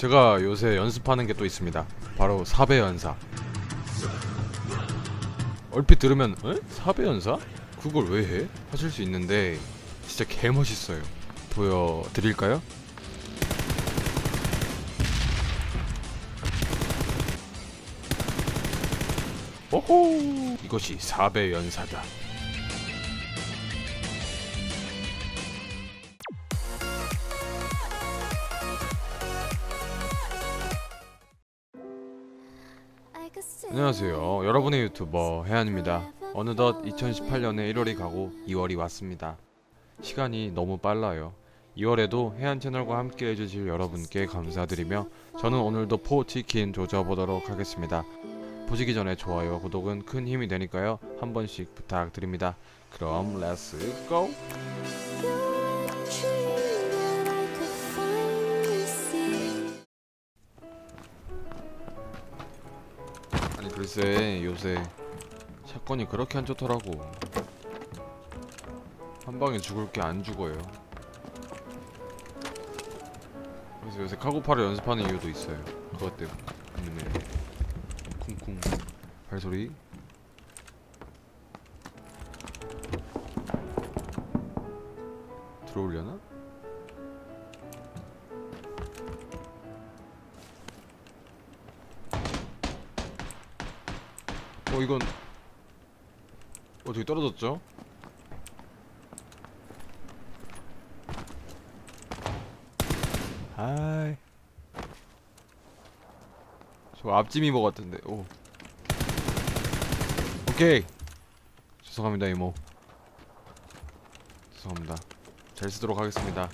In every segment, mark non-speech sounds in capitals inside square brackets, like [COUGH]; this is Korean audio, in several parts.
제가 요새 연습하는 게 또 있습니다. 바로 사배 연사. 얼핏 들으면 에? 사배 연사? 그걸 왜 해? 하실 수 있는데 진짜 개 멋있어요. 보여 드릴까요? 오호! 이것이 사배 연사다. 안녕하세요. 여러분의 유튜버 해안입니다. 어느덧 2018년의 1월이 가고 2월이 왔습니다. 시간이 너무 빨라요. 2월에도 해안 채널과 함께 해주실 여러분께 감사드리며 저는 오늘도 포치킨 조져보도록 하겠습니다. 보시기 전에 좋아요, 구독은 큰 힘이 되니까요. 한 번씩 부탁드립니다. 그럼 렛츠 고! 글쎄 요새 사건이 그렇게 안 좋더라고. 한 방에 죽을 게 안 죽어요. 그래서 요새 카고파를 연습하는 이유도 있어요. 그것 때문에. 쿵쿵 발소리. 들어오려나? 어 이건 어 저기 떨어졌죠? 아이. 저 앞짐이 뭐 같은데? 오. 오케이. 죄송합니다 이모. 죄송합니다. 잘 쓰도록 하겠습니다.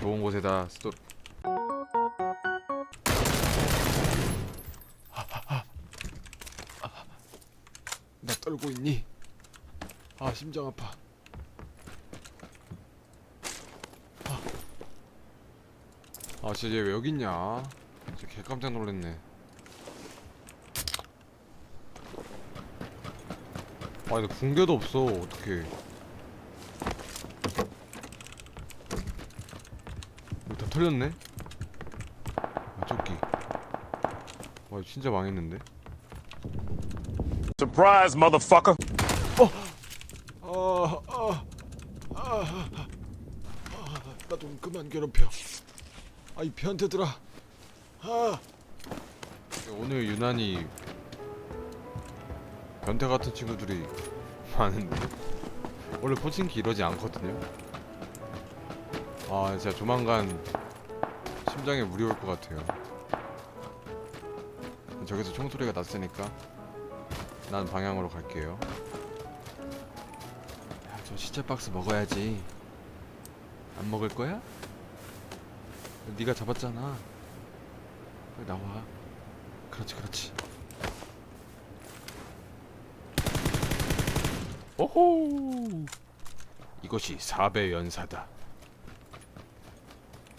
좋은 곳에다 쓰도 나 떨고 있니? 아 심장 아파. 아, 아 진짜 얘 왜 여기 있냐? 진짜 개 깜짝 놀랐네. 아 근데 붕괴도 없어 어떡해. 이거 다 털렸네? 아 조끼. 와 진짜 망했는데? Surprise, motherfucker. 아, 아, 아, 아, 나좀 그만 괴롭혀. 아이 변태들아. 아. 오늘 유난히 변태 같은 친구들이 많은데 원래 포칭키 이러지 않거든요. 아 진짜 조만간 심장에 물이 올것 같아요. 저기서 총소리가 났으니까 난 방향으로 갈게요. 야, 저 시체 박스 먹어야지. 안 먹을 거야? 네가 잡았잖아. 빨리 나와. 그렇지, 그렇지. 오호! 이것이 4배 연사다.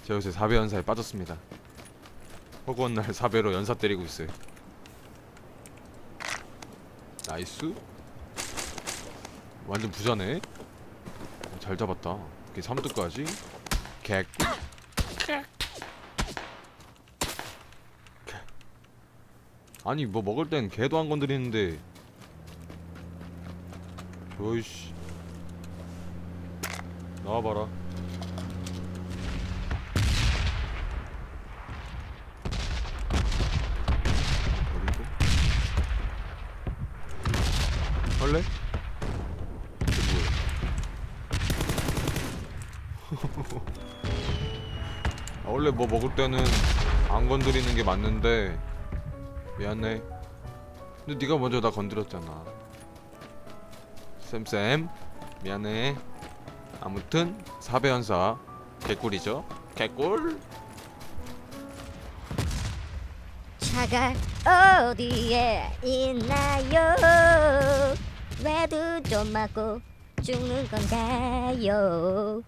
제가 요새 4배 연사에 빠졌습니다. 허구한 날 4배로 연사 때리고 있어요. 나이스. 완전 부자네. 어, 잘 잡았다. 이게 3두까지. 객. 아니 뭐 먹을 땐 개도 안 건드리는데. 어이씨. 나와봐라. 버리고. 할래? 이게 뭐야? 아, 원래 뭐 먹을 때는 안 건드리는 게 맞는데 미안해. 근데 네가 먼저 나 건드렸잖아. 쌤쌤 미안해. 아무튼 사배연사 개꿀이죠. 개꿀. 차가 어디에 있나요? 왜도 좀 맞고 죽는 건가요?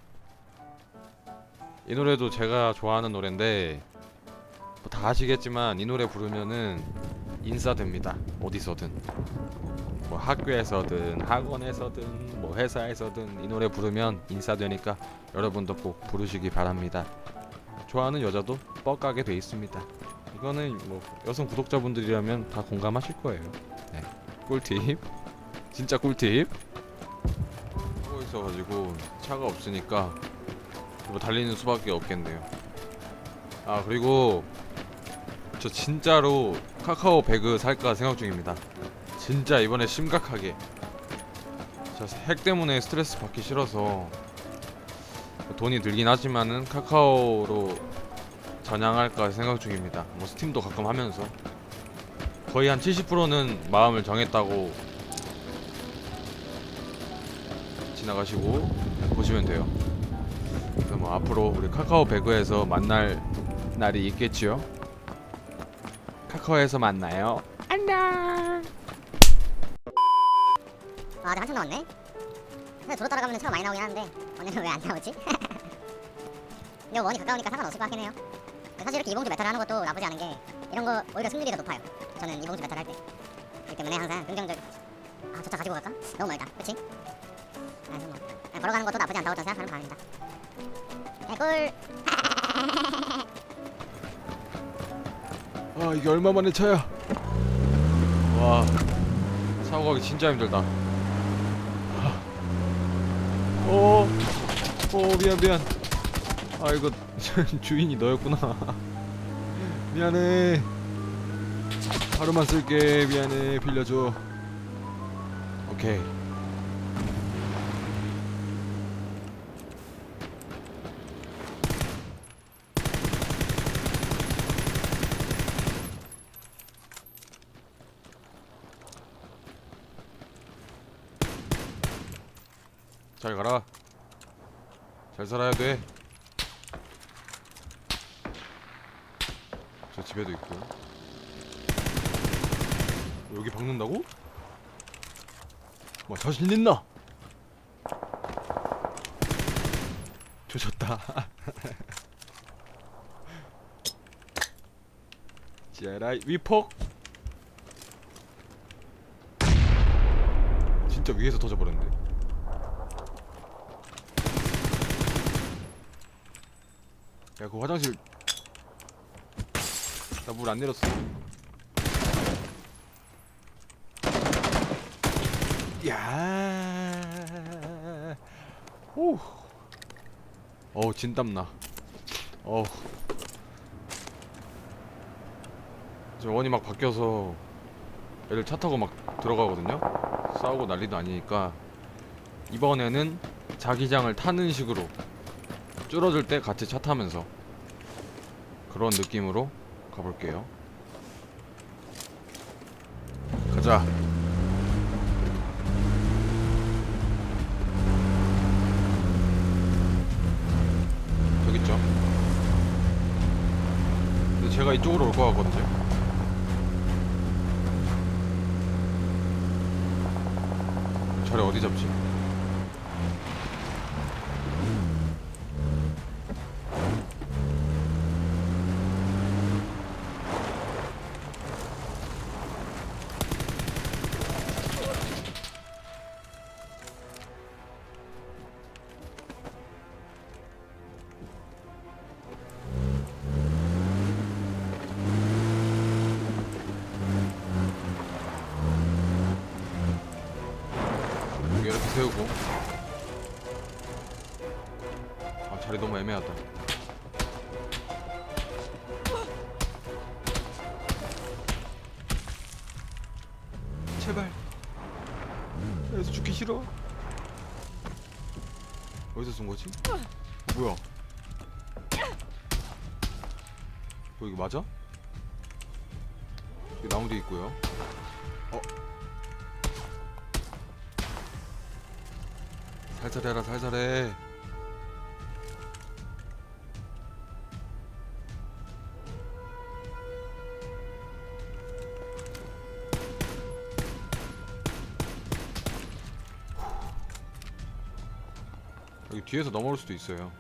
이 노래도 제가 좋아하는 노래인데 뭐 다 아시겠지만 이 노래 부르면은 인싸됩니다. 어디서든 뭐 학교에서든 학원에서든 뭐 회사에서든 이 노래 부르면 인싸되니까 여러분도 꼭 부르시기 바랍니다. 좋아하는 여자도 뻑가게 돼 있습니다. 이거는 뭐 여성 구독자분들이라면 다 공감하실 거예요. 네. 꿀팁. 진짜 꿀팁. 하고 있어가지고 차가 없으니까 뭐 달리는 수밖에 없겠네요. 아 그리고 저 진짜로 카카오 배그 살까 생각 중입니다. 진짜 이번에 심각하게. 저핵 때문에 스트레스 받기 싫어서 돈이 들긴 하지만은 카카오로 전향할까 생각 중입니다. 뭐 스팀도 가끔 하면서 거의 한 70%는 마음을 정했다고 지나가시고 보시면 돼요. 그래서 뭐 앞으로 우리 카카오 배그에서 만날 날이 있겠지요. 카카오에서 만나요. 안녕. 아, 아직 한참 남았네. 근데 도로 따라가면 차가 많이 나오긴 하는데 오늘은 왜 안 나오지? [LAUGHS] 근데 원이 가까우니까 상관없을 것 같긴 해요. 사실 이렇게 이봉주 메탈을 하는 것도 나쁘지 않은 게 이런 거 오히려 승률이 더 높아요. 저는 이봉주 메탈 할 때. 그렇기 때문에 항상 긍정적. 아, 저 차 가지고 갈까? 너무 멀다. 그렇지? 그래서 뭐 걸어가는 것도 나쁘지 않다고 저는 생각하는 바입니다. 개꿀. 아 이게 얼마 만에 차야? 와 사고 가기 진짜 힘들다. 아. 어, 어 미안 미안. 아 이거 [LAUGHS] 주인이 너였구나. [LAUGHS] 미안해. 하루만 쓸게 미안해 빌려줘. 오케이. 잘 가라. 잘 살아야 돼. 저 집에도 있고요. 여기 박는다고? 뭐 자신 있나? 조졌다. [LAUGHS] 지아라이 위폭. 진짜 위에서 터져버렸네. 야, 그 화장실 나 물 안 내렸어. 야, 오, 어우 진땀 나. 어우, 저 원이 막 바뀌어서 애들 차 타고 막 들어가거든요. 싸우고 난리도 아니니까 이번에는 자기장을 타는 식으로 줄어들 때 같이 차 타면서 그런 느낌으로 가볼게요. 가자. 저기 있죠. 근데 제가 이쪽으로 올 것 같거든요. 자리 어디 잡지? 세우고. 아 자리 너무 애매하다. 제발. 여기서 죽기 싫어? 어디서 쏜 거지? 어, 뭐야? 어 이거 맞아? 여기 나무 뒤에 있고요? 어 살살 해라 살살 해 여기 뒤에서 넘어올 수도 있어요.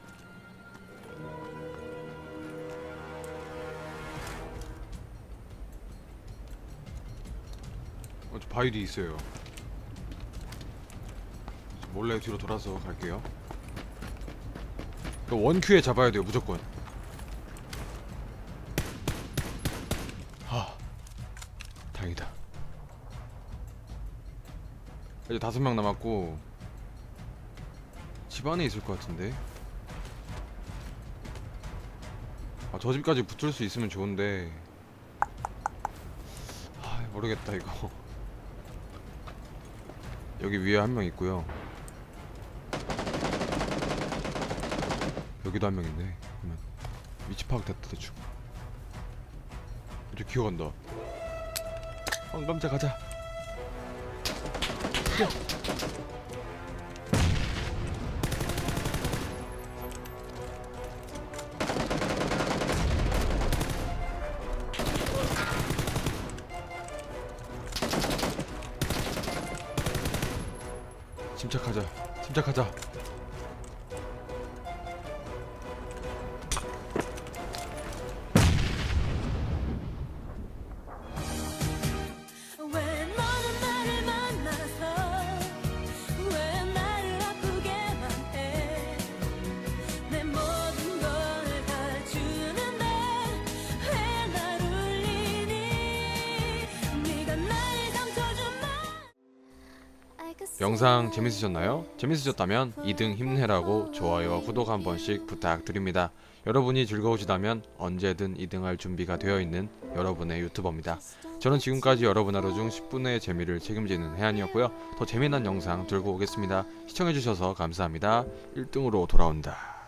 어, 저 바위 뒤에 있어요 몰래 뒤로 돌아서 갈게요. 그 원큐에 잡아야 돼요 무조건. 하. 다행이다. 이제 다섯 명 남았고 집 안에 있을 것 같은데? 아, 저 집까지 붙을 수 있으면 좋은데. 아 모르겠다 이거. [LAUGHS] 여기 위에 한 명 있고요. 여기도 한 명 있네. 그러면 위치 파악 됐다 대충. 이제 기어간다. 어, 깜짝 가자. 뛰어. 침착하자. 침착하자. 영상 재밌으셨나요? 재밌으셨다면 2등 힘내라고 좋아요와 구독 한 번씩 부탁드립니다. 여러분이 즐거우시다면 언제든 2등할 준비가 되어 있는 여러분의 유튜버입니다. 저는 지금까지 여러분 하루 중 10분의 재미를 책임지는 해안이었고요. 더 재미난 영상 들고 오겠습니다. 시청해주셔서 감사합니다. 1등으로 돌아온다.